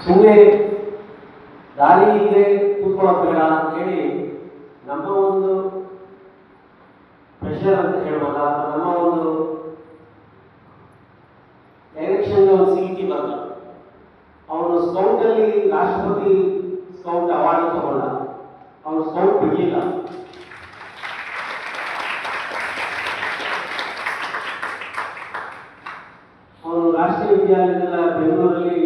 ಸುಮ್ಮನೆ ದಾರಿ ಇದೆ ಕೂತ್ಕೊಳ್ಳೋದು ಬೇಡ ಅಂತ ಹೇಳಿ ನಮ್ಮ ಒಂದು ಪ್ರೆಷರ್ ಅಂತ ಹೇಳ್ಬೋದ? ನಮ್ಮ ಒಂದು ಡೈರೆಕ್ಷನ್ ಒಂದು ಸಿಟಿ ಬಂದ ಅವನು ಸ್ಕೌಟಲ್ಲಿ ರಾಷ್ಟ್ರಪತಿ ಸ್ಕೌಟ್ ಅವಾರ್ಡ್ ತಗೊಂಡ ಅವನು ಸ್ಕೌಟ್ ಬಿಡಲಿಲ್ಲ. ಅವನು ರಾಷ್ಟ್ರೀಯ ವಿದ್ಯಾಲಯದಲ್ಲ ಬೆಂಗಳೂರಲ್ಲಿ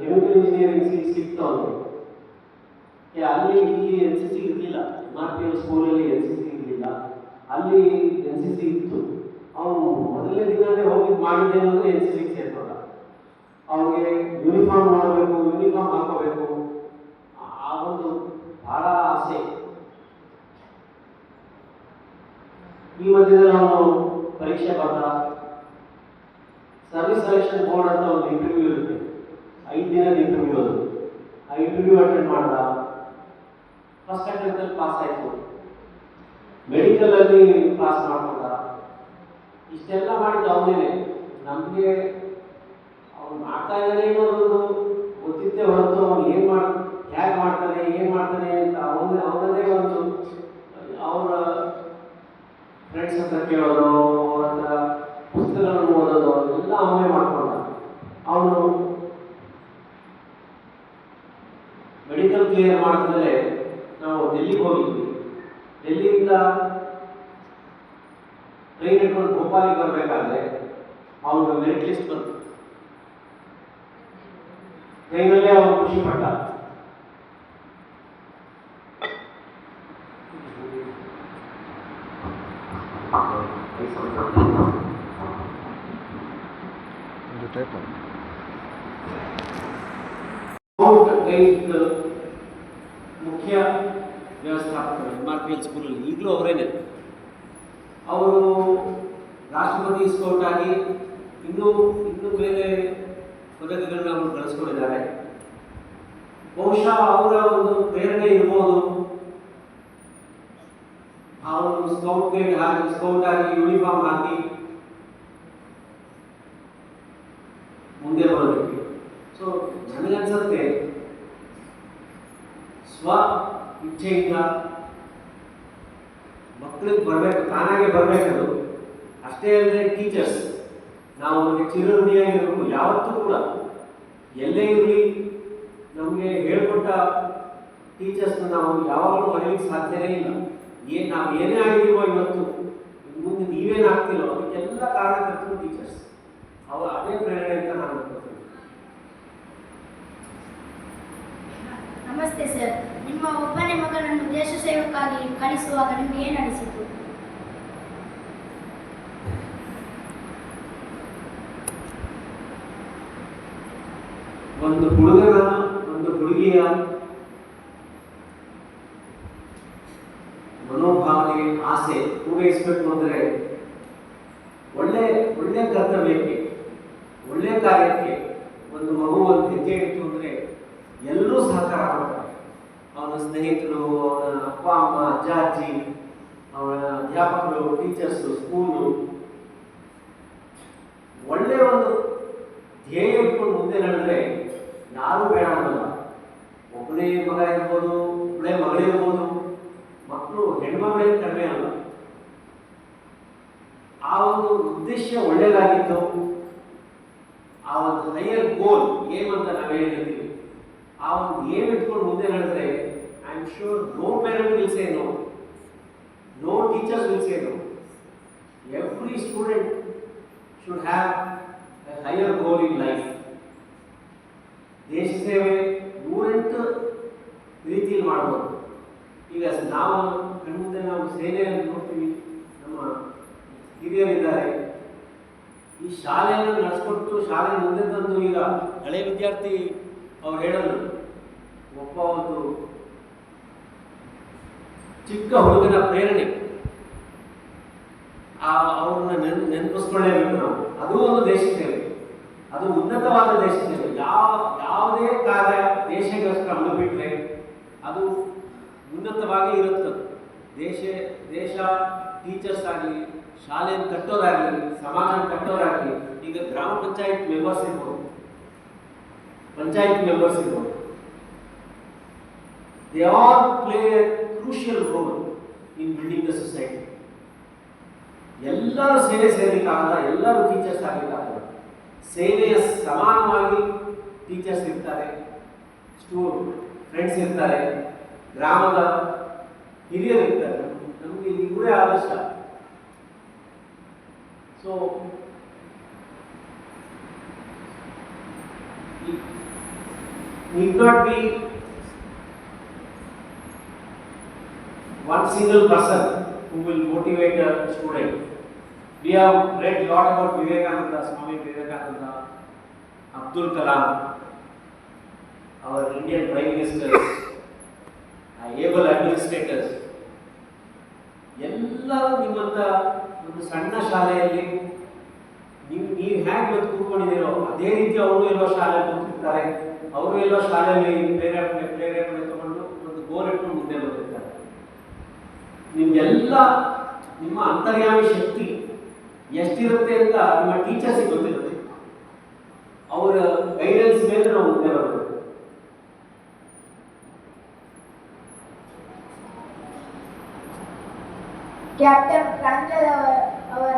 ಕೆಮಿಕಲ್ ಇಂಜಿನಿಯರಿಂಗ್ ಸಿ ಸಿಕ್ತು ಅವನಿಗೆ ಅಲ್ಲಿ ಇಲ್ಲಿ ಎನ್ ಸಿ ಸಿ ಇರಲಿಲ್ಲ. ಎಂ ಪಿ ಸ್ಕೂಲಲ್ಲಿ ಎನ್ ಸಿ ಸಿ ಇರಲಿಲ್ಲ. ಅಲ್ಲಿ ಎನ್ ಸಿ ಸಿ ಇತ್ತು. ಅವನು ಮೊದಲನೇ ದಿನವೇ ಹೋಗಿ ಮಾಡಿದ್ದೇನೆ ಅಂದರೆ ಎನ್ ಸಿ ಸಿಗೆ ಸೇರ್ಕೊಂಡ. ಅವನಿಗೆ ಯೂನಿಫಾರ್ಮ್ ಮಾಡಬೇಕು ಯೂನಿಫಾರ್ಮ್ ಹಾಕೋಬೇಕು ಆ- ಆ ಒಂದು ಬಹಳ ಆಸೆ ಈ ಮಧ್ಯದಲ್ಲಿ ಅವನು ಪರೀಕ್ಷೆ ಬರ್ದ. ಸರ್ವಿಸ್ ಸೆಲೆಕ್ಷನ್ ಬೋರ್ಡ್ ಅಂತ ಒಂದು ಇಂಟರ್ವ್ಯೂ ಇರುತ್ತೆ. ಐದು ದಿನದ ಇಂಟರ್ವ್ಯೂ ಅದು. ಆ ಇಂಟರ್ವ್ಯೂ ಅಟೆಂಡ್ ಮಾಡ್ದ. ಫಸ್ಟ್ ಅಟೆಂಪ್ಟ್ ಅಲ್ಲಿ ಪಾಸ್ ಆಯ್ತು. ಮೆಡಿಕಲ್ ಅಲ್ಲಿ ಪಾಸ್ ಮಾಡ್ಕೊಂಡ. ಇಷ್ಟೆಲ್ಲ ಮಾಡಿದ್ದು ಅವನೇನೆ. ನಮಗೆ ಅವ್ನು ಮಾಡ್ತಾ ಇದ್ದಾನೆ ಒಂದು ಗೊತ್ತಿದ್ದೇ ಹೊರತು ಅವ್ನು ಏನು ಮಾಡ್, ಹೇಗೆ ಮಾಡ್ತಾನೆ, ಏನು ಮಾಡ್ತಾನೆ ಅಂತ ಅವನ ಅವನದೇ ಒಂದು ಅವರ ಫ್ರೆಂಡ್ಸ್ ಹತ್ರ ಕೇಳೋದು ಹತ್ರ ಪುಸ್ತಕಗಳನ್ನು ಓದೋದು, ಎಲ್ಲ ಅವನೇ ಮಾಡ್ಕೊಂಡ. ಅವನು ಮೆಡಿಕಲ್ ಕ್ಲಿಯರ್ ಮಾಡಿದ್ಮೇಲೆ ನಾವು ಡೆಲ್ಲಿಗೆ ಹೋಗಿದ್ವಿ. ಡೆಲ್ಲಿಯಿಂದ ಟ್ರೈನ್ ಇಟ್ಕೊಂಡು ಭೋಪಾಲಿಗೆ ಬರಬೇಕಾದ್ರೆ ಅವನು ಮೆರಿಟ್ ಲಿಸ್ಟ್ ಬಂತು. ಟ್ರೈನಲ್ಲೇ ಅವನು ಖುಷಿ ಪಟ್ಟ. ಒಂದು ಟೈಪ್ ಮುಖ್ಯ ವ್ಯವಸ್ಥಾಪಕರು ಎಂ ಆರ್ ಪಿ ಎಲ್ ಸ್ಕೂಲಲ್ಲಿ ಈಗಲೂ ಅವರೇನೆ. ಅವರು ರಾಷ್ಟ್ರಪತಿ ಸ್ಕೌಟ್ ಆಗಿ ಇನ್ನೂ ಇನ್ನೂ ಬೇರೆ ಪದಕಗಳನ್ನ ಅವರು ಗಳಿಸ್ಕೊಂಡಿದ್ದಾರೆ. ಬಹುಶಃ ಅವರ ಒಂದು ಪ್ರೇರಣೆ ಇರ್ಬೋದು. ಅವರು ಸ್ಕೌಟ್ ಗೈಡ್ ಹಾಕಿ ಸ್ಕೌಟ್ ಆಗಿ ಯೂನಿಫಾರ್ಮ್ ಹಾಕಿ ಮುಂದೆ ಬರೋದಕ್ಕೆ. ಸೊ ನನಗನ್ಸುತ್ತೆ, ಸ್ವ ಇಚ್ಛೆಯಿಂದ ಮಕ್ಕಳಿಗೆ ಬರಬೇಕು, ತಾನಾಗೆ ಬರಬೇಕದು. ಅಷ್ಟೇ ಅಲ್ಲದೆ ಟೀಚರ್ಸ್ ನಾವು ಅವರಿಗೆ ಚಿರಋಣಿಯಾಗಿರಬೇಕು ಯಾವತ್ತೂ ಕೂಡ. ಎಲ್ಲೇ ಇರಲಿ, ನಮಗೆ ಹೇಳ್ಕೊಟ್ಟ ಟೀಚರ್ಸ್ನ ನಾವು ಯಾವಾಗಲೂ ಮರೆಯಲಿಕ್ಕೆ ಸಾಧ್ಯವೇ ಇಲ್ಲ. ಏನು ನಾವು ಏನೇ ಆಗಿದ್ದೀವೋ ಇವತ್ತು ಮುಂದೆ ನೀವೇನಾಗ್ತಿರೋ ಅದಕ್ಕೆಲ್ಲ ಕಾರಣಕರ್ತರು ಟೀಚರ್ಸ್ ಅವರು ಅದೇ ಪ್ರೇರಣೆ ಅಂತ ನಾನು ಅನ್ಕೋತೀನಿ. ನಮಸ್ತೆ ಸರ್. ನಿಮ್ಮ ಒಬ್ಬನೇ ಮಗನನ್ನು ದೇಶ ಸೇವಕ್ಕಾಗಿ ಕಳಿಸುವಾಗ ನಿಮಗೆ ಏನು ಅನಿಸಿತು? ಒಂದು ಹುಡುಗನ ಒಂದು ಹುಡುಗಿಯ ಮನೋಭಾವನೆ ಆಸೆ ಪೂರೈಸಬೇಕು ಅಂದರೆ ಒಳ್ಳೆ ಒಳ್ಳೆ ಕರ್ತವ್ಯಕ್ಕೆ ಒಳ್ಳೆ ಕಾರ್ಯಕ್ಕೆ ಒಂದು ಮಗು ಒಂದು ಹೆಜ್ಜೆ ಇತ್ತು ಅಂದರೆ ಎಲ್ಲರೂ ಸಹಕಾರ ಮಾಡ್ತಾರೆ. ಅವನ ಸ್ನೇಹಿತರು, ಅವನ ಅಪ್ಪ, ಅಮ್ಮ, ಅಜ್ಜ, ಅಜ್ಜಿ ಅವನ ಅಧ್ಯಾಪಕರು ಟೀಚರ್ಸು ಸ್ಕೂಲು ಒಳ್ಳೆ ಒಂದು ಧ್ಯೇಯ ಇಟ್ಕೊಂಡು ಮುಂದೆ ನಡೆದ್ರೆ ಯಾರು ಬೇಡ ಅನ್ನಲ್ಲ. ಒಬ್ಬನೇ ಮಗ ಇರ್ಬೋದು, ಒಬ್ಬಳೇ ಮಗಳಿರ್ಬೋದು, ಮಕ್ಕಳು ಹೆಣ್ಮಗಳೇ ಕಡಿಮೆ ಅಲ್ಲ ಆ ಒಂದು ಉದ್ದೇಶ ಒಳ್ಳೆಯದಾಗಿತ್ತು ಆ ಒಂದು ಹೈಯರ್ ಗೋಲ್ ಏಮ್ ಅಂತ ನಾವು ಹೇಳಿರ್ತೀವಿ. ಆ ಒಂದು ಏಮ್ ಇಟ್ಕೊಂಡು ಮುಂದೆ ಹೇಳಿದ್ರೆ I am sure no parent will say no no teachers will say no every student should have a higher goal in life ದೇಶ ಸೇವೆ ನೂರೆಂಟು ರೀತಿಯಲ್ಲಿ ಮಾಡ್ಬೋದು. ಈಗ ನಾವು ಕಣ್ಮುಂದೆ ನಾವು ನಮ್ಮ ಹಿರಿಯರಿದ್ದಾರೆ. ಈ ಶಾಲೆಯನ್ನು ನಡೆಸ್ಕೊಟ್ಟು ಶಾಲೆ ಮುಂದೆ ತಂದು ಈಗ ಹಳೆ ವಿದ್ಯಾರ್ಥಿ ಅವ್ರು ಹೇಳಲು ಒಬ್ಬ ಒಂದು ಚಿಕ್ಕ ಹುಡುಗನ ಪ್ರೇರಣೆ. ಆ ಅವ್ರನ್ನ ನೆನ್, ನೆನಪಿಸ್ಕೊಳ್ಳೇಬೇಕು ನಾವು. ಅದು ಒಂದು ದೇಶ ಅದು ಉನ್ನತವಾದ ದೇಶ ಸೇವೆ. ಯಾವ, ಯಾವುದೇ ಕಾರ್ಯ ದೇಶಗೋಸ್ಕರ ಬಿಟ್ಟರೆ ಅದು ಉನ್ನತವಾಗಿ ಇರುತ್ತೆ ದೇಶ ದೇಶ ಟೀಚರ್ಸ್ ಆಗಲಿ ಶಾಲೆಯನ್ನು ಕಟ್ಟೋದಾಗಲಿ ಸಮಾಜ ಕಟ್ಟೋದಾಗಲಿ ಈಗ ಗ್ರಾಮ ಪಂಚಾಯತ್ ಮೆಂಬರ್ಸ್ ಇರ್ಬೋದು ಪಂಚಾಯತ್ ಮೆಂಬರ್ಸ್ ಇರ್ಬೋದು they all play crucial role in building the society ಎಲ್ಲರೂ ಸೇವೆ ಸೇರಲಿಕ್ಕಾಗಲ್ಲ ಎಲ್ಲರೂ ಟೀಚರ್ಸ್ ಆಗಲಿಕ್ಕಾಗಲ್ಲ ಸೇವೆಯ ಸಮಾನವಾಗಿ ಟೀಚರ್ಸ್ ಇರ್ತಾರೆ ಸ್ಟೂ ಫ್ರೆಂಡ್ಸ್ ಇರ್ತಾರೆ, ಗ್ರಾಮದ ಹಿರಿಯರು ಇರ್ತಾರೆ. ನಮಗೆ ಇವರೇ ಆದರ್ಶ need not be one single person who will motivate a student. We have read a lot about Vivekananda, Swami Vivekananda, Abdul Kalam, our Indian Prime Ministers, uh, able administrators. ಎಲ್ಲರೂ ನಿಮ್ಮಂತ ಒಂದು ಸಣ್ಣ ಶಾಲೆಯಲ್ಲಿ ನೀವು ನೀವು ಹೇಗೆ ಇವತ್ತು ಕೂತ್ಕೊಂಡಿದ್ದೀರೋ ಅದೇ ರೀತಿ ಅವರು ಎಲ್ಲೋ ಶಾಲೆ ಕೂತಿರ್ತಾರೆ ಅವರು ಎಲ್ಲೋ ಶಾಲೆಯಲ್ಲಿ ಪ್ರೇರೇಪಣೆ ಪ್ರೇರೇಪಣೆ ತಗೊಂಡು ಒಂದು ಗೋಲ್ ಇಟ್ಟು ಮುಂದೆ ಬಂದಿರ್ತಾರೆ. ನಿಮ್ಗೆಲ್ಲ ನಿಮ್ಮ ಅಂತರ್ಯಾಮಿ ಶಕ್ತಿ ಎಷ್ಟಿರುತ್ತೆ ಅಂತ ನಿಮ್ಮ ಟೀಚರ್ಸಿಗೆ ಗೊತ್ತಿರುತ್ತೆ. ಅವರ ಗೈಡೆನ್ಸ್ ಮೇಲೆ ನಾವು ಮುಂದೆ ಬರಬೇಕು. ಕ್ಯಾಪ್ಟನ್ ಪ್ರಾಂಜಲ್ ಅವರ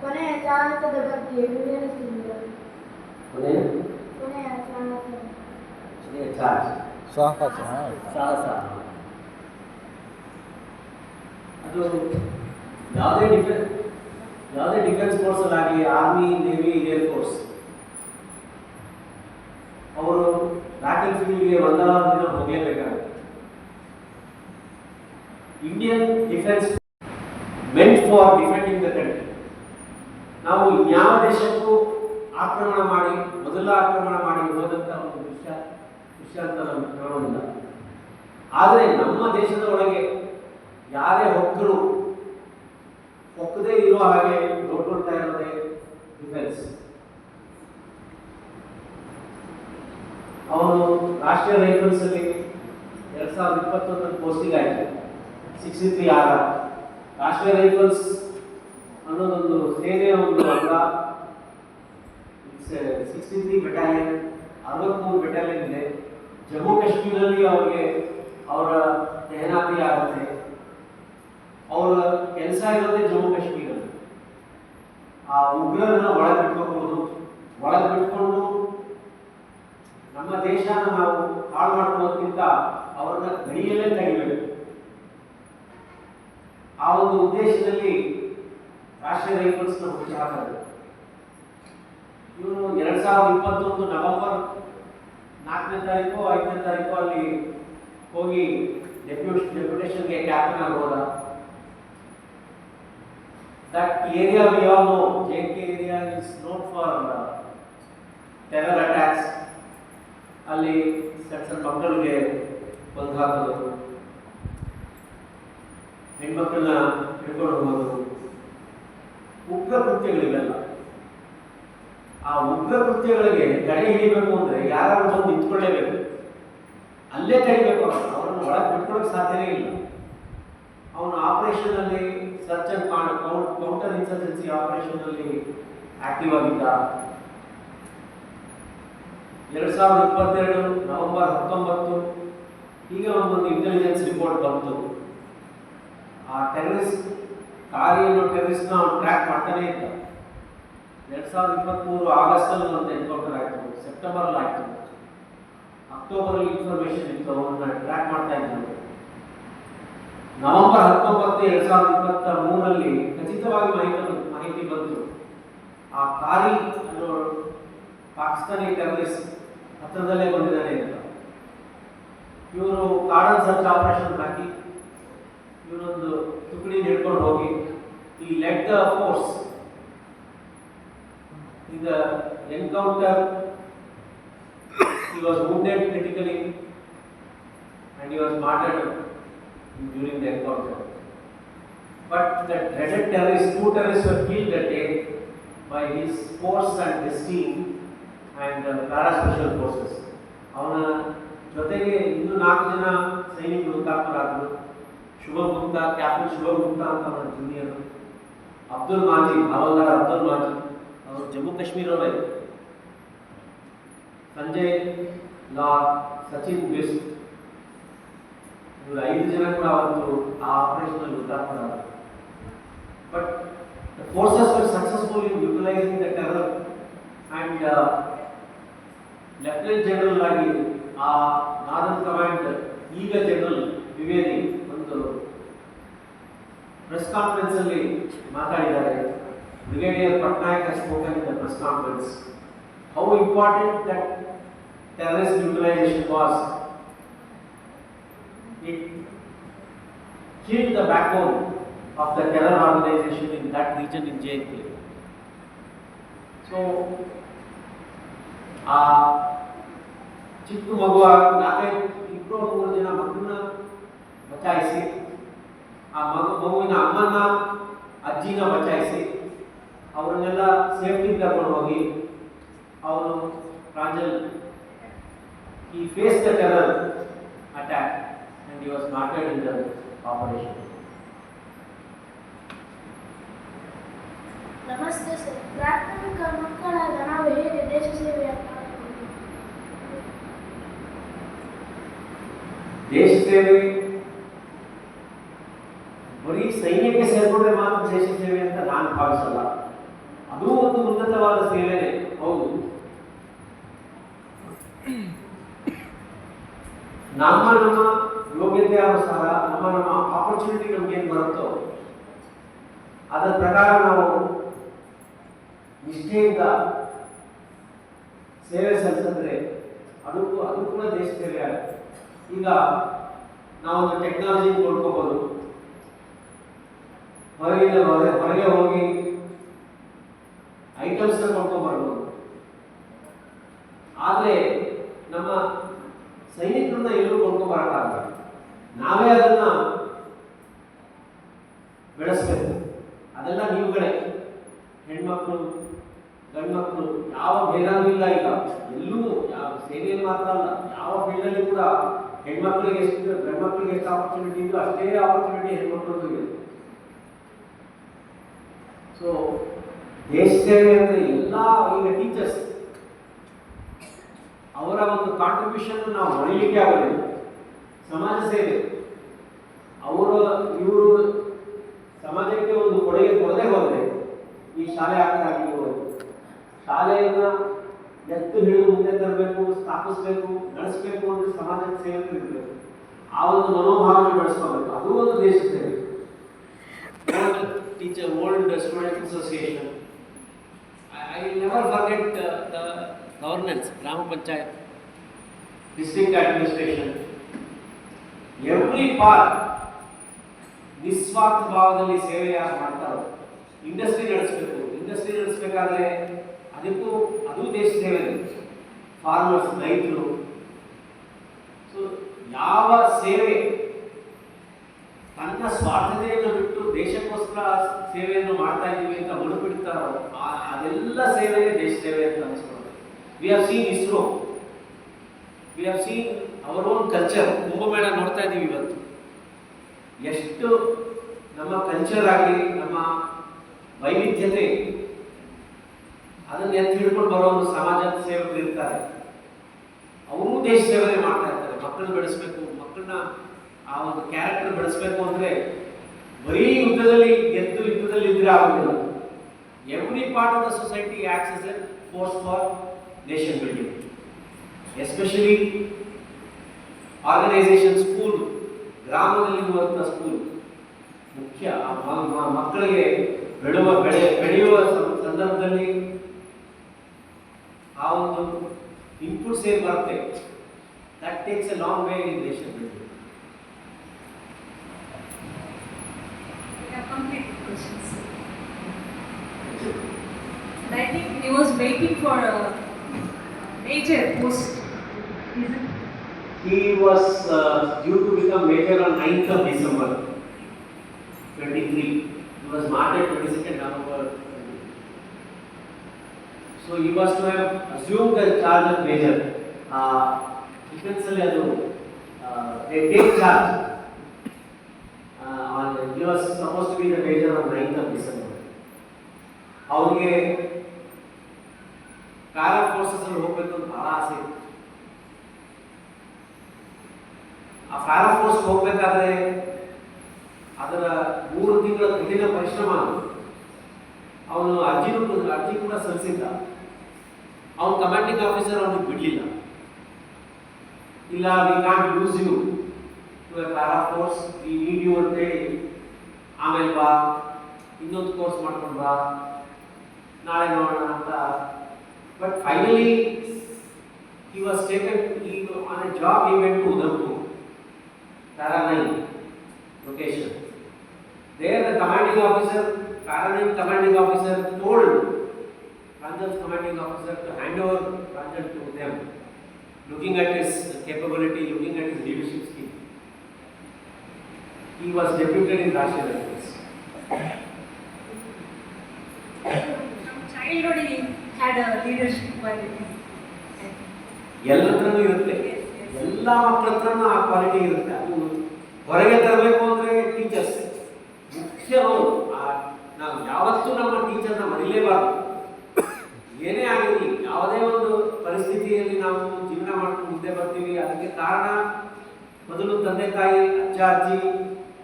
ಕೊನೆಯ ಸಾಹಸದ ಬಗ್ಗೆ ವಿವರಿಸಿದರು ಕೊನೆ ಕೊನೆಯ? ಕೊನೆಯ ಸಾಹಸ ಹಾಂ ಸಾಹಸ ಅದು ಯಾವುದೇ ಡಿಫೆನ್ಸ್ ಯಾವುದೇ ಡಿಫೆನ್ಸ್ ಫೋರ್ಸ್ ಆಗಲಿ ಆರ್ಮಿ ನೇವಿ ಏರ್ ಫೋರ್ಸ್ ಅವರು ಬ್ಯಾಟಲ್ ಫೀಲ್ಡ್ಗೆ ಒಂದಲ್ಲ ದಿನ ಹೋಗಲೇಬೇಕಾಗುತ್ತೆ Indian defence meant for defending the country ನಾವು ಯಾವ ದೇಶಕ್ಕೂ ಆಕ್ರಮಣ ಮಾಡಿ ಮೊದಲ ಆಕ್ರಮಣ ಮಾಡಿ ಹೋದಂತ ಒಂದು ವಿಷಯ ಅಂತ ನಮ್ಗೆ ಹೇಳೋದಿಲ್ಲ ಆದರೆ ನಮ್ಮ ದೇಶದ ಒಳಗೆ ಯಾರೇ ಹೊಕ್ಕರು, ಹೊಕ್ಕದೇ ಇರೋ ಹಾಗೆ ನೋಡ್ಕೊಳ್ತಾ ಇರೋದೇ ಡಿಫೆನ್ಸ್ ಅವನು ರಾಷ್ಟ್ರೀಯ ರೈಫಲ್ಸ್ ಅಲ್ಲಿ ಎರಡ್ ಸಾವಿರದ ಇಪ್ಪತ್ತೊಂದರಲ್ಲಿ ಪೋಸ್ಟಿಂಗ್ ಆಯಿತು. Sixty three R Rashtriya rifles ಅನ್ನೋದೊಂದು ಸೇನೆಯ ಒಂದು ಅಂಗ ಸಿಕ್ಸ್ಟಿ ತ್ರೀ ಬೆಟಾಲಿಯನ್ ಅರವತ್ಮೂರು ಬೆಟಾಲಿಯನ್ ಇದೆ. ಜಮ್ಮು ಕಾಶ್ಮೀರದಲ್ಲಿ ಅವರಿಗೆ ಅವರ ತೆಹನಾತಿ ಆಗುತ್ತೆ. ಅವರ ಕೆಲಸ ಇರೋದೇ ಜಮ್ಮು ಕಾಶ್ಮೀರದಲ್ಲಿ ಆ ಉಗ್ರರನ್ನ ಒಳಗೆ ಬಿಟ್ಕೋಬಹುದು ಒಳಗೆ ಬಿಟ್ಕೊಂಡು ನಮ್ಮ ದೇಶನ ನಾವು ಹಾಳು ಮಾಡ್ಕೊಳ್ಳೋದಕ್ಕಿಂತ ಅವ್ರನ್ನ ಗಡಿಯಲ್ಲೇ ತೆಗಿಬೇಕು. ಆ ಒಂದು ಉದ್ದೇಶದಲ್ಲಿ ರಾಷ್ಟ್ರೀಯ ರೈಫಲ್ಸ್ನ ಹುಟ್ಟು ಹಾಕೋದು ಇವನು ಎರಡ್ ಸಾವಿರದ ಇಪ್ಪತ್ತೊಂದು ನವೆಂಬರ್ ನಾಲ್ಕನೇ ತಾರೀಕು, ಐದನೇ ತಾರೀಕು ಅಲ್ಲಿ ಹೋಗಿ ಡೆಪ್ಯೂಟ್ ಡೆಪ್ಯೂಟೇಷನ್ಗೆ captain ಆಗ್ಬೋದ? That area we all know J K area is not for terror attacks ಅಲ್ಲಿ ಸಣ್ಣ ಸಣ್ಣ ಮಕ್ಕಳಿಗೆ ಬಂದು ಹಾಕೋದು. ಹೆಣ್ಮಕ್ಕಳನ್ನ ಹಿಡ್ಕೊಂಡು ಹೋಗೋದು. ಉಗ್ರ ಕೃತ್ಯಗಳಿವೆಲ್ಲ. ಆ ಉಗ್ರ ಕೃತ್ಯಗಳಿಗೆ ತಡೆ ಹಿಡಿಬೇಕು ಅಂದ್ರೆ ಯಾರು ಬಂದು ನಿಂತ್ಕೊಳ್ಳೇಬೇಕು. ಅಲ್ಲೇ ತಡಿಬೇಕು ಅವರನ್ನು ಒಳಗೆ ಬಿಟ್ಕೊಳ್ಳೋಕೆ ಸಾಧ್ಯನೇ ಇಲ್ಲ. ಅವನು ಆಪರೇಷನ್ ಅಲ್ಲಿ search and counter insurgency operation ಅಲ್ಲಿ ಆಕ್ಟಿವ್ ಆಗಿದ್ದ. ಎರಡ್ ಸಾವಿರದ ಇಪ್ಪತ್ತೆರಡು ನವೆಂಬರ್ ಹತ್ತೊಂಬತ್ತು ಹೀಗೆ ಒಂದೊಂದು ಇಂಟೆಲಿಜೆನ್ಸ್ ರಿಪೋರ್ಟ್ ಬಂತು. ಆ ಟೆರರಿಸ್ಟ್ ಕಾರ್ಯವನ್ನು ಟೆರರಿಸ್ಟ್ನ ಅವನು ಟ್ರ್ಯಾಕ್ ಮಾಡ್ತಾನೆ ಇದ್ದ. ಎರಡ್ ಸಾವಿರದ ಇಪ್ಪತ್ತ್ಮೂರು ಆಗಸ್ಟಲ್ಲಿ ಒಂದು ಎನ್ಕೌಂಟರ್ ಆಯಿತು ಸೆಪ್ಟೆಂಬರಲ್ಲಿ ಆಯಿತು. ಅಕ್ಟೋಬರಲ್ಲಿ ಇನ್ಫಾರ್ಮೇಶನ್ ಇತ್ತು ಅವನ್ನ ಟ್ರ್ಯಾಕ್ ಮಾಡ್ತಾ ಇದ್ದರು ನವೆಂಬರ್ ಹತ್ತೊಂಬತ್ತು, ಎರಡ್ ಸಾವಿರದ ಇಪ್ಪತ್ತ ಮೂರರಲ್ಲಿ ಖಚಿತವಾಗಿ ಮಾಹಿತಿ ಮಾಹಿತಿ ಬಂತು. ಆ ಕಾರಿ ಪಾಕಿಸ್ತಾನಿ ಟೆರರಿಸ್ಟ್ ಹತ್ತಿರದಲ್ಲೇ ಬಂದಿದ್ದಾನೆ ಅಂತ. ಇವರು ಕಾರ್ಡನ್ ಸರ್ಚ್ ಆಪರೇಷನ್ ಹಾಕಿ, ಇವರೊಂದು ತುಕಡಿ ಹಿಡ್ಕೊಂಡು ಹೋಗಿ, ಈ the force in the encounter, he was wounded critically and he was martyred during the encounter. But the dreaded terrorists, two terrorists were killed that day by his force and his team and uh, para special forces. ಅವನ ಜೊತೆಗೆ ಇನ್ನು ನಾಲ್ಕು ಜನ ಸೈನಿಕರು ಹುತಾತ್ಮರಾದರು ಶುಭ Gupta captain ಶುಭ ಗುಪ್ತಾ ಅಂತ ಅವರ junior Abdul ಮಾಜಿ ಹವಾಲ್ದಾರ್ ಅಬ್ದುಲ್ ಮಾಜಿ ಅವರು ಜಮ್ಮು ಕಾಶ್ಮೀರವರೇ ಸಂಜಯ್ ಲಾಲ್ ಸಚಿನ್ ಬಿಸ್ಟ್ ಇವರು ಐದು ಜನ ಕೂಡ ಅವತ್ತು ಆ operation ಹುತಾತ್ಮರಾದರು but the forces were successful in utilizing the terror and uh, lieutenant general ಆಗಿ ಆ ನಾರ್ದನ್ ಕಮಾಂಡ್ ಈಗ ಜನರಲ್ ದ್ವಿವೇದಿ ಒಂದು ಪ್ರೆಸ್ ಕಾನ್ಫರೆನ್ಸ್ ಅಲ್ಲಿ ಮಾತಾಡಿದ್ದಾರೆ brigadier Patnaik spoken in the press conference how important that terrorist utilisation was it killed the backbone of the terror organization in that region in JNK. So, ಆ ಚಿಕ್ಕ ಮಗುವ ನಾಲ್ಕೈದು ಇಬ್ಬರು ಮೂರು ಜನ ಮಕ್ಕಳನ್ನ ಬಚಾಯಿಸಿ ಆ ಮಗು ಮಗುವಿನ ಅಮ್ಮನ ಅಜ್ಜಿನ ಬಚಾಯಿಸಿ ಅವರನ್ನೆಲ್ಲ ಸೇಫ್ಟಿ ಕರ್ಕೊಂಡು ಹೋಗಿ ಅವರು ಪ್ರಾಂಜಲ್ ಈ face the terror attack and he was martyred in the operation ನಮಸ್ತೆ ಸರ್. ಪ್ರಾಥಮಿಕ ಮಕ್ಕಳಾದ ನಾವು ಹೇಗೆ ದೇಶ ಸೇವೆಯನ್ನು ದೇಶ ಸೇವೆ ಬರೀ ಸೈನ್ಯಕ್ಕೆ ಸೇರ್ಕೊಂಡ್ರೆ ಮಾತ್ರ ದೇಶ ಸೇವೆ ಅಂತ ನಾನು ಭಾವಿಸಲ್ಲ. ಅದು ಒಂದು ಉನ್ನತವಾದ ಸೇವೆನೆ ಹೌದು. ನಮ್ಮ ನಮ್ಮ ಯೋಗ್ಯತೆ ಅನುಸಾರ, ನಮ್ಮ ನಮ್ಮ ಆಪರ್ಚುನಿಟಿ ನಮ್ಗೆ ಏನು ಬರುತ್ತೋ, ಅದರ ಪ್ರಕಾರ ನಾವು ನಿಷ್ಠೆಯಿಂದ ಸೇವೆ ಸಲ್ಲಿಸಿದ್ರೆ ಅದಕ್ಕೂ, ಅದು ಕೂಡ ದೇಶ ಸೇವೆ ಆಗುತ್ತೆ. ಈಗ ನಾವು ಟೆಕ್ನಾಲಜಿ ಕೊಂಡ್ಕೋಬೋದು. ಹೊರಗಿನ ಹೊರ- ಹೊರಗೆ ಹೋಗಿ ಐಟಮ್ಸ್ನ ಕೊಂಡ್ಕೊಂಡ್ಬಾರ್ದು ಆದರೆ ನಮ್ಮ ಸೈನಿಕರನ್ನ ಎಲ್ಲೂ ಕೊಂಡ್ಕೊಂಬರಕ್ಕಾಗಲ್ಲ ನಾವೇ ಅದನ್ನ ಬೆಳೆಸ್ಬೇಕು. ಅದೆಲ್ಲ ನೀವುಗಳೇ. ಹೆಣ್ಮಕ್ಳು, ಗಂಡ್ಮಕ್ಳು, ಯಾವ ಭೇದನೂ ಇಲ್ಲ ಈಗ. ಎಲ್ಲೂ ಯಾವ ಸೇನೆಯಲ್ಲಿ ಮಾತ್ರ ಅಲ್ಲ, ಯಾವ ಫೀಲ್ಡಲ್ಲಿ ಕೂಡ ಹೆಣ್ಮಕ್ಳಿಗೆ ಎಷ್ಟು ಗಂಡ್ಮಕ್ಳಿಗೆ ಎಷ್ಟು ಆಪರ್ಚುನಿಟಿ ಇದೆಯೋ ಅಷ್ಟೇ ಆಪರ್ಚುನಿಟಿ ಹೆಣ್ಮಕ್ಳಿಗೂ ಇದೆ. ಸೊ ದೇಶ ಸೇವೆ ಅಂದರೆ ಎಲ್ಲ ಈಗ ಟೀಚರ್ಸ್ ಅವರ ಒಂದು ಕಾಂಟ್ರಿಬ್ಯೂಷನ್ ನಾವು ಮರೀಲಿಕ್ಕೆ ಆಗಲಿ ಸಮಾಜ ಸೇವೆ. ಅವರು, ಇವರು ಸಮಾಜಕ್ಕೆ ಒಂದು ಕೊಡುಗೆ ಕೊಡದೆ ಹೋದರೆ ಈ ಶಾಲೆ ಆಗ್ತಾಗಿ ಶಾಲೆಯನ್ನ ಎತ್ತು ಹಿಡಿದು ಮುಂದೆ ತರಬೇಕು, ಸ್ಥಾಪಿಸಬೇಕು, ನಡೆಸಬೇಕು ಅಂದ್ರೆ ಸಮಾಜಕ್ಕೆ ಸೇವೆ ಇರಬೇಕು. ಆ ಒಂದು ಮನೋಭಾವನೆ ಬೆಳೆಸ್ಕೋಬೇಕು. ಅದು ಒಂದು ದೇಶ ಸೇವೆ. Teacher world student association I never forget the governance ಗ್ರಾಮ panchayat district administration every part ನಿಸ್ವಾರ್ಥ ಭಾವದಲ್ಲಿ ಸೇವೆ ಯಾರು ಮಾಡ್ತಾರೋ ಇಂಡಸ್ಟ್ರಿ ನಡೆಸಬೇಕು. ಇಂಡಸ್ಟ್ರಿ ನಡೆಸಬೇಕಾದ್ರೆ ಅದಕ್ಕೂ, ಅದು ದೇಶ ಸೇವೆ. ಫಾರ್ಮರ್ಸ್ ರೈತರು. ಸೊ ಯಾವ ಸೇವೆ ತನ್ನ ಸ್ವಾರ್ಥತೆಯನ್ನು ಬಿಟ್ಟು ದೇಶಕ್ಕೋಸ್ಕರ ಸೇವೆಯನ್ನು ಮಾಡ್ತಾ ಇದ್ದೀವಿ ಅಂತ ಮುಡುಪಿಡ್ತಾರೋ ಆ- ಅದೆಲ್ಲ ಸೇವೆಯೇ ದೇಶ ಸೇವೆ ಅಂತ ಅನಿಸ್ಕೊಳ್ಳೋದು. We have seen ISRO. We have seen our own culture Kumbh Mela ನೋಡ್ತಾ ಇದ್ದೀವಿ ಇವತ್ತು. ಎಷ್ಟು ನಮ್ಮ ಕಲ್ಚರ್ ಆಗಲಿ, ನಮ್ಮ ವೈವಿಧ್ಯತೆ, ಅದನ್ನು ಎತ್ತಿ ಹಿಡ್ಕೊಂಡು ಬರೋ ಒಂದು ಸಮಾಜದ ಸೇವಕರು ಇರ್ತಾರೆ. ಅವರು ದೇಶ ಸೇವೆ ಮಾಡ್ತಾ ಇರ್ತಾರೆ. ಮಕ್ಕಳನ್ನ ಬೆಳೆಸಬೇಕು, ಮಕ್ಕಳನ್ನ ಆ ಒಂದು ಕ್ಯಾರೆಕ್ಟರ್ ಬೆಳೆಸ್ಬೇಕು ಅಂದ್ರೆ ಬರೀ ಯುದ್ಧದಲ್ಲಿ ಗೆದ್ದು ಯುದ್ಧದಲ್ಲಿ ಇದ್ರೆ ಆಗುದಿಲ್ಲ. Every part of the society force for nation building especially organisation school ಗ್ರಾಮದಲ್ಲಿರುವಂಥ school ಮುಖ್ಯ ಮಕ್ಕಳಿಗೆ ಬೆಳೆಯುವ ಬೆಳೆ, ಬೆಳೆಯುವ ಸಂದರ್ಭದಲ್ಲಿ ಆ ಒಂದು ಇನ್ಪುಟ್ಸ್ ಏನು ಬರುತ್ತೆ? That takes a long way in nation building And I think he was waiting for a major post. He was uh, due to become major on 9th of December 23. He was martyred 22nd November. So he was to have assumed the charge of major. Uh, can say uh, they take charge. Uh, on, he was supposed to be the major on 9th of December. ಅವ್ರಿಗೆ para forces ಅಲ್ಲಿ ಹೋಗ್ಬೇಕು ಅಂತ ಬಹಳ ಆಸೆ ಇತ್ತು. ಆ para force ಹೋಗ್ಬೇಕಾದ್ರೆ ಅದರ ಮೂರು ತಿಂಗಳ ಕಠಿಣ ಪರಿಶ್ರಮ ಅವನು ಅರ್ಜಿ ಅರ್ಜಿ ಕೂಡ ಸಲ್ಲಿಸಿದ್ದ ಅವನು ಕಮಾಂಡಿಂಗ್ ಆಫೀಸರ್ ಅವನಿಗೆ ಬಿಡಲಿಲ್ಲ. ಇಲ್ಲ we can't use you to force we need you ಅಂತೇಳಿ ಆಮೇಲೆ ಬಾ, ಇನ್ನೊಂದು ಕೋರ್ಸ್ ಮಾಡ್ಕೊಂಡು ಬಾ. ನಾಳೆ ನೋಡೋಣ ಅಂತ but finally he was taken he, on a job he went to Udampur, Para 9 location. There the commanding officer, Para 9 commanding officer told Ranjan's commanding officer to hand over Ranjan to them, looking at his capability, looking at his leadership skill. He was deputed in Rashid Affairs. ಎಲ್ಲತ್ರನೂ ಇರುತ್ತೆ. ಎಲ್ಲ ಮಕ್ಕಳ ಹತ್ರನೂ ಆ quality ಇರುತ್ತೆ. ಅದು ಹೊರಗೆ ತರಬೇಕು ಅಂದ್ರೆ ಟೀಚರ್ಸ್ ಮುಖ್ಯ ಅವರು ನಾವು ಯಾವತ್ತೂ ನಮ್ಮ ಟೀಚರ್ನ ಮರಿಲೇಬಾರ್ದು. ಏನೇ ಆಗಿರಲಿ ಯಾವುದೇ ಒಂದು ಪರಿಸ್ಥಿತಿಯಲ್ಲಿ ನಾವು ಜೀವನ ಮಾಡ್ಕೊಂಡು ಮುಂದೆ ಬರ್ತೀವಿ. ಅದಕ್ಕೆ ಕಾರಣ ಮೊದಲು ತಂದೆ ತಾಯಿ ಅಜ್ಜ ಅಜ್ಜಿ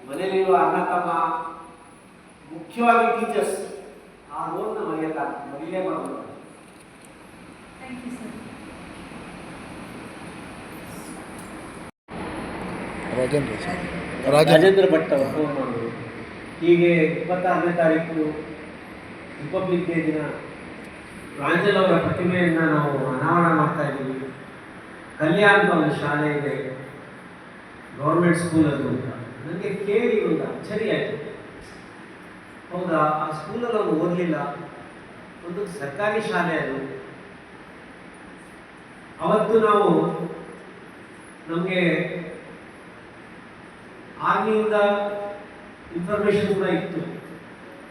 ಮನೆಯಲ್ಲಿರುವ ಅಣ್ಣ ತಮ್ಮ ಮುಖ್ಯವಾಗಿ ಟೀಚರ್ಸ್ ಆ ರೋಲ್ನ ಮರೆಯಲ್ಲ ಮರಿಲೇಬಾರ್ದು. ರಾಜೇಂದ್ರ ಸರ್. ರಾಜೇಂದ್ರ ಭಟ್ ಅವರು ಫೋನ್ ಮಾಡಿದ್ರು. ಹೀಗೆ ಇಪ್ಪತ್ತಾರನೇ ತಾರೀಕು ರಿಪಬ್ಲಿಕ್ ಡೇ ದಿನ ಪ್ರಾಂಜಲ್ ಅವರ ಪ್ರತಿಮೆಯನ್ನು ನಾವು ಅನಾವರಣ ಮಾಡ್ತಾ ಇದ್ದೀವಿ. ಕಲ್ಯಾಣ ಒಂದು ಶಾಲೆ ಇದೆ. ಗೌರ್ಮೆಂಟ್ ಸ್ಕೂಲ್ ಅದು ಅಂತ. ನನಗೆ ಕೇಳಿ ಒಂದು ಅಚ್ಚರಿ ಆಯಿತು. ಹೌದಾ? ಆ ಸ್ಕೂಲಲ್ಲಿ ಅವ್ರು ಓದಲಿಲ್ಲ. ಒಂದು ಸರ್ಕಾರಿ ಶಾಲೆ ಅದು. ಅವತ್ತು ನಾವು ನಮಗೆ ಆರ್ಮಿಯಿಂದ ಇನ್ಫಾರ್ಮೇಶನ್ ಕೂಡ ಇತ್ತು.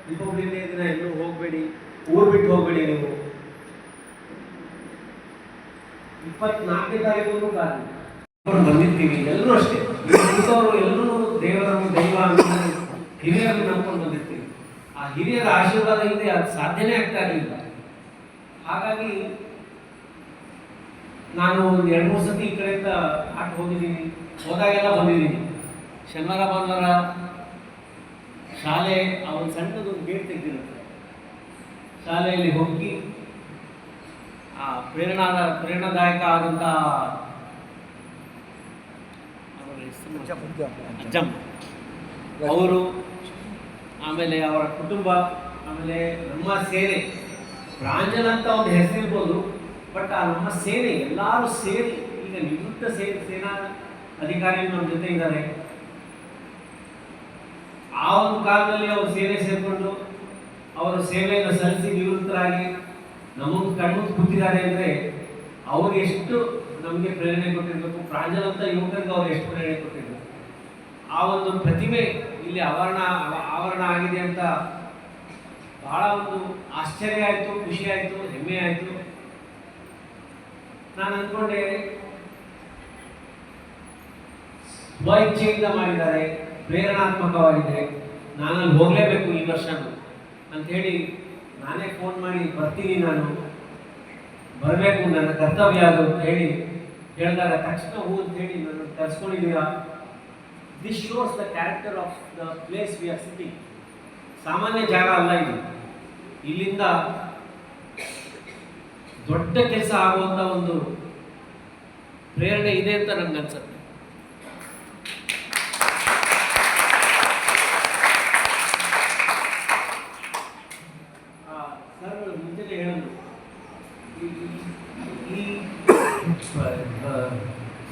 ರಿಪಬ್ಲಿಕ್ ದಿನ ಎಲ್ಲೂ ಹೋಗಬೇಡಿ, ಊರು ಬಿಟ್ಟು ಹೋಗಬೇಡಿ ನೀವು. ಇಪ್ಪತ್ನಾಲ್ಕನೇ ತಾರೀಕು ಬಂದಿರ್ತೀವಿ, ಎಲ್ಲರೂ ಅಷ್ಟೇ. ಇಂಥವರು ಎಲ್ಲರೂ ದೇವರನ್ನು ದೈವ ಹಿರಿಯರನ್ನು ನಂಬ್ಕೊಂಡು ಬಂದಿರ್ತೀವಿ. ಆ ಹಿರಿಯರ ಆಶೀರ್ವಾದ ಇಲ್ಲದೆ ಅದು ಸಾಧ್ಯನೇ ಆಗ್ತಾ ಇರಲಿಲ್ಲ ಹಾಗಾಗಿ ನಾನು ಒಂದು ಎರಡು ಮೂರು ಸತಿ ಈ ಕಡೆಯಿಂದ ಆಟ ಹೋಗಿದ್ದೀನಿ. ಹೋದಾಗೆಲ್ಲ ಬಂದಿದ್ದೀನಿ. ಶನಿವಾರ ಭಾನುವಾರ ಶಾಲೆ ಅವ್ರ ಸಣ್ಣದೊಂದು ಗೇಟ್ ತೆಗೆದಿರುತ್ತೆ. ಶಾಲೆಯಲ್ಲಿ ಹೋಗಿ ಆ ಪ್ರೇರಣಾದ ಪ್ರೇರಣಾದಾಯಕ ಆದಂಥ ಅಜ್ಜಮ್ಮ ಅವರು ಆಮೇಲೆ ಅವರ ಕುಟುಂಬ ಆಮೇಲೆ ನಮ್ಮ ಸೇನೆ ಪ್ರಾಂಜಲ್ ಅಂತ ಒಂದು ಹೆಸರಿರ್ಬೋದು ಬಟ್ ಆ ನಮ್ಮ ಸೇನೆ ಎಲ್ಲರೂ ಸೇರಿ, ಈಗ ನಿವೃತ್ತ ಸೇ, ಸೇನಾ ಅಧಿಕಾರಿಗಳು ಜೊತೆ ಇದ್ದಾರೆ. ಆ ಒಂದು ಕಾಲದಲ್ಲಿ ಅವರು ಸೇನೆ ಸೇರಿಕೊಂಡು, ಅವರ ಸೇವೆಯನ್ನು ಸಲ್ಲಿಸಿ ನಿವೃತ್ತರಾಗಿ, ನಮಗೆ ಕಣ್ಣು ಕೂತಿದ್ದಾರೆ ಅಂದರೆ ಅವ್ರು ಎಷ್ಟು ನಮಗೆ ಪ್ರೇರಣೆ ಕೊಟ್ಟಿರಬೇಕು ಪ್ರಾಂಜಲಂತ ಯುವಕರಿಗೆ ಅವ್ರು ಎಷ್ಟು ಪ್ರೇರಣೆ ಕೊಟ್ಟಿರಬೇಕು. ಆ ಒಂದು ಪ್ರತಿಮೆ ಇಲ್ಲಿ ಆವರಣ ಆವರಣ ಆಗಿದೆ ಅಂತ ಬಹಳ ಒಂದು ಆಶ್ಚರ್ಯ ಆಯಿತು, ಖುಷಿ ಆಯಿತು, ಹೆಮ್ಮೆ ಆಯಿತು. ನಾನು ಅಂದ್ಕೊಂಡೆ ಸ್ವ ಇಚ್ಛೆಯಿಂದ ಮಾಡಿದ್ದಾರೆ, ಪ್ರೇರಣಾತ್ಮಕವಾಗಿದೆ ನಾನು ಅಲ್ಲಿ ಹೋಗಲೇಬೇಕು ಈ ವರ್ಷ ಅಂತ ಹೇಳಿ ನಾನೇ ಫೋನ್ ಮಾಡಿ ಬರ್ತೀನಿ ನಾನು, ಬರಬೇಕು ನನ್ನ ಕರ್ತವ್ಯ ಅದು ಅಂತ ಹೇಳಿ ಹೇಳಿದಾಗ ತಕ್ಷಣ ಹೂ ಅಂತ ಹೇಳಿ ನಾನು ಕರ್ಸ್ಕೊಂಡಿದ್ದೀರಾ this shows the character of the place we are city ಸಾಮಾನ್ಯ ಜಾಗ ಅಲ್ಲ ಇದು. ಇಲ್ಲಿಂದ ದೊಡ್ಡ ಕೆಲಸ ಆಗುವಂತ ಒಂದು ಪ್ರೇರಣೆ ಇದೆ ಅಂತ ನನ್ಗೆ ಅನ್ಸುತ್ತೆ. ಆ, ಸರ್ ಮುಂಚೆನೆ ಹೇಳಿದ್ರು ಈ- ಈ ಪ- ಪ-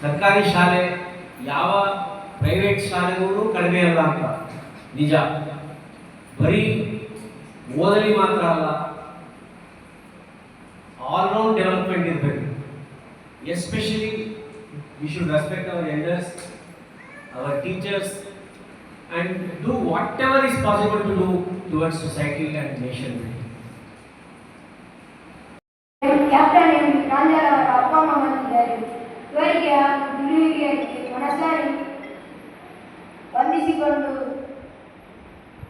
ಸರ್ಕಾರಿ ಶಾಲೆ ಯಾವ ಪ್ರೈವೇಟ್ ಶಾಲೆಗಳು ಕಡಿಮೆ ಅಲ್ಲ ಅಂತ. ನಿಜ. ಬರೀ ಓದಲಿ ಮಾತ್ರ ಅಲ್ಲ all round development is very especially we should respect our elders our teachers and do whatever is possible to do towards society and nation captain ರಾಜಾರ ಅವರ ಅಪ್ಪ ಅಮ್ಮ ಬಂದಿದ್ದಾರೆ ಇವರಿಗೆ ಗುರುವಿಗೆ ಮನಸಾರಿ ಬಂಧಿಸಿಕೊಂಡು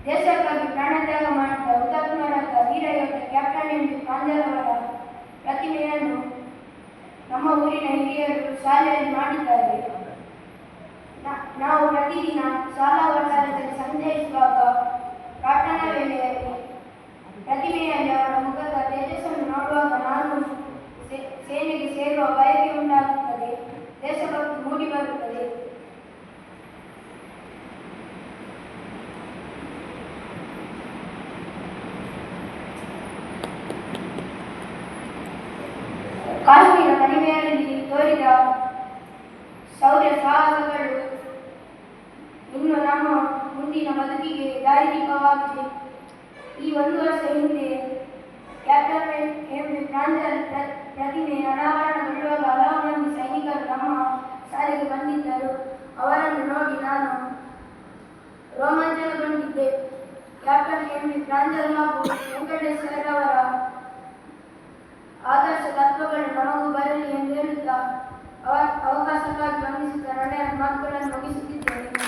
ದೇಶಕ್ಕಾಗಿ ಪ್ರಾಣತ್ಯಾಗ ಮಾಡಿದ ಹುತಾತ್ಮರಾದ ವೀರ ಯೋಧ ಕ್ಯಾಪ್ಟನ್ ಎಂ ಕಾಂಜಾರವರ ಪ್ರತಿಮೆಯನ್ನು ನಮ್ಮ ಊರಿನ ಹಿರಿಯರು ಶಾಲೆಯಲ್ಲಿ ಮಾಡಿದ್ದಾರೆ. ನಾವು ಪ್ರತಿದಿನ ಶಾಲಾ ವಠಾರದಲ್ಲಿ ಸಂಚರಿಸುವಾಗ ಪ್ರಾರ್ಥನಾ ವೇಳೆಯಲ್ಲಿ ಪ್ರತಿಮೆಯಲ್ಲಿ ಅವರ ಮುಖದ ತೇಜಸ್ಸನ್ನು ನೋಡುವಾಗ ನಾನು ಸೇನೆಗೆ ಸೇರುವ ಬಯಕೆ ಉಂಟಾಗುತ್ತದೆ. ದೇಶಭಕ್ತಿ ಮೂಡಿ ಬರುತ್ತದೆ. ಕಾಶ್ಮೀರ ಕಣಿವೆಯಲ್ಲಿ ತೋರಿದ ಶೌರ್ಯ ಸಾಹಸಗಳು ಇನ್ನು ನಮ್ಮ ಮುಂದಿನ ಬದುಕಿಗೆ ದಾರಿದೀಪವಾಗಿದೆ. ಈ ಒಂದು ವರ್ಷ ಹಿಂದೆ ಕ್ಯಾಪ್ಟನ್ ಎಂಬ ಪ್ರಾಂಜಲ್ ಪ್ರ- ಪ್ರತಿಮೆ ಅನಾವರಣಗೊಳ್ಳುವಾಗ ಹಲವು ಮಂದಿ ಸೈನಿಕರು ನಮ್ಮ ಶಾಲೆಗೆ ಬಂದಿದ್ದರು. ಅವರನ್ನು ನೋಡಿ ನಾನು ರೋಮಾಂಚನಗೊಂಡಿದ್ದೆ. ಕ್ಯಾಪ್ಟನ್ ಎಂ ಪ್ರಾಂಜಲ್ ಹಾಗೂ ವೆಂಕಟೇಶ್ವರ ಅವರ ಆದರ್ಶ ತತ್ವಗಳು ನಮಗೂ ಬರಲಿ ಎಂದು ಹೇಳುತ್ತಾ ಅವ ಅವಕಾಶಕ್ಕಾಗಿ ವಂದಿಸುತ್ತಾ ನಡೆಯ ಮಾತುಗಳನ್ನು ಮುಗಿಸುತ್ತಿದ್ದೇನೆ.